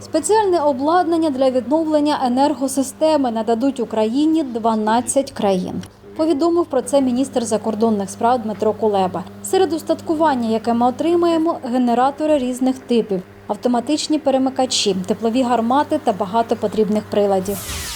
Спеціальне обладнання для відновлення енергосистеми нададуть Україні 12 країн. Повідомив про це міністр закордонних справ Дмитро Кулеба. Серед устаткування, яке ми отримаємо, генератори різних типів, автоматичні перемикачі, теплові гармати та багато потрібних приладів.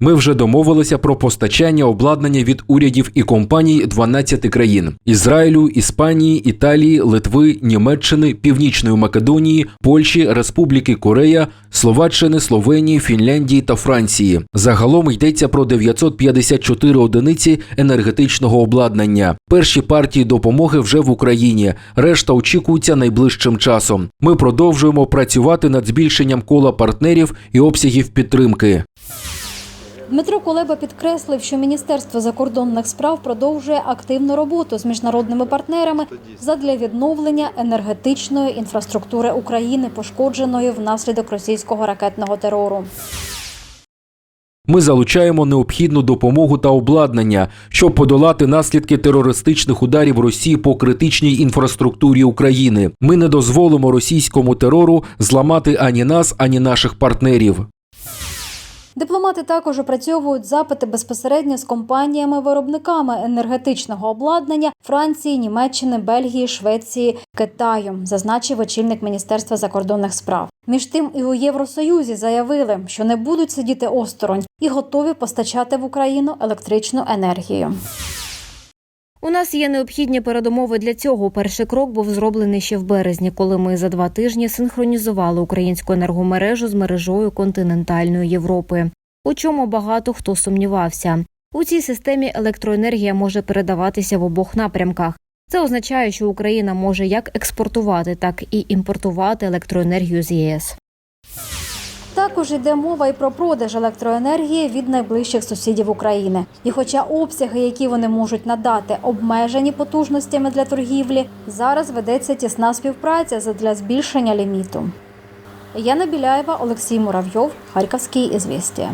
Ми вже домовилися про постачання обладнання від урядів і компаній 12 країн: Ізраїлю, Іспанії, Італії, Литви, Німеччини, Північної Македонії, Польщі, Республіки Корея, Словаччини, Словенії, Фінляндії та Франції. Загалом йдеться про 954 одиниці енергетичного обладнання. Перші партії допомоги вже в Україні. Решта очікується найближчим часом. Ми продовжуємо працювати над збільшенням кола партнерів і обсягів підтримки. Дмитро Кулеба підкреслив, що Міністерство закордонних справ продовжує активну роботу з міжнародними партнерами задля відновлення енергетичної інфраструктури України, пошкодженої внаслідок російського ракетного терору. Ми залучаємо необхідну допомогу та обладнання, щоб подолати наслідки терористичних ударів Росії по критичній інфраструктурі України. Ми не дозволимо російському терору зламати ані нас, ані наших партнерів. Дипломати також опрацьовують запити безпосередньо з компаніями-виробниками енергетичного обладнання Франції, Німеччини, Бельгії, Швеції, Китаю, зазначив очільник Міністерства закордонних справ. Між тим, і у Євросоюзі заявили, що не будуть сидіти осторонь і готові постачати в Україну електричну енергію. У нас є необхідні передумови для цього. Перший крок був зроблений ще в березні, коли ми за два тижні синхронізували українську енергомережу з мережою континентальної Європи. У чому багато хто сумнівався. У цій системі електроенергія може передаватися в обох напрямках. Це означає, що Україна може як експортувати, так і імпортувати електроенергію з ЄС. Також йде мова і про продаж електроенергії від найближчих сусідів України. І хоча обсяги, які вони можуть надати, обмежені потужностями для торгівлі, зараз ведеться тісна співпраця для збільшення ліміту. Яна Біляєва, Олексій Муравйов, Харківський ізвістія.